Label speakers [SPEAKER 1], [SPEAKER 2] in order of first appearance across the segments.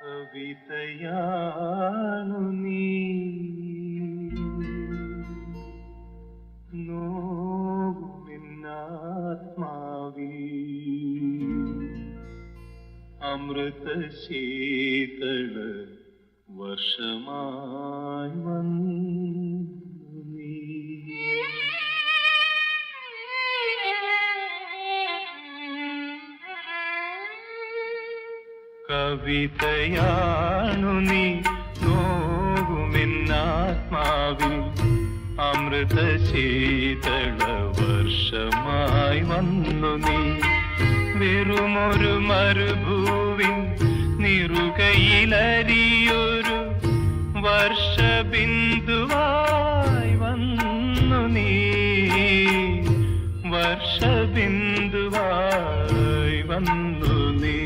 [SPEAKER 1] കവിതയാണു നീ. നോവുമിന്നാത്മാവിൽ അമൃത ശീതള വർഷമായി കവിതയാണു നീ. നോകുമെന്നാത്മാവിൽ അമൃത ശീതള വർഷമായി വന്നു നീ. വെറുമൊരു മരുഭൂവിൻ നിറുകയിലരിയൊരു വർഷബിന്ദുവായി വന്നു നീ. വർഷബിന്ദുവായി വന്നു നീ.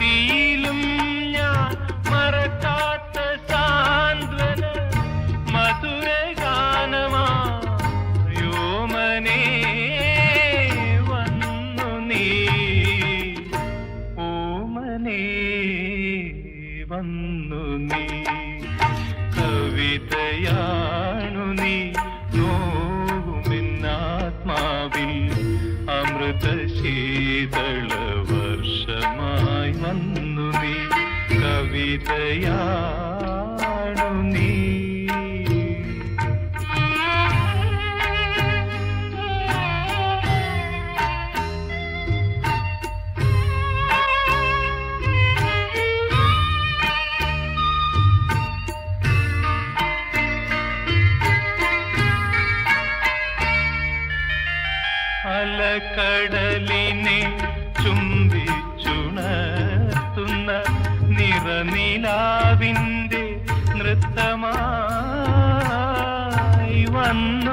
[SPEAKER 1] മൃതിയിലും ഞാൻ മറക്കാത്ത സാന്ത്വന മധുരഗാനമായോമനെ വന്നു നീ. ഓമനേ വന്നു നീ. കവിതയാണു നീ. നോവുമെന്നാത്മാവിൽ അമൃത ശീതള കവിതയാണു നീ. ചുംബിച്ചുണർത്തുന്ന നിറനിലാവിന്റെ നൃത്തമായി വന്നു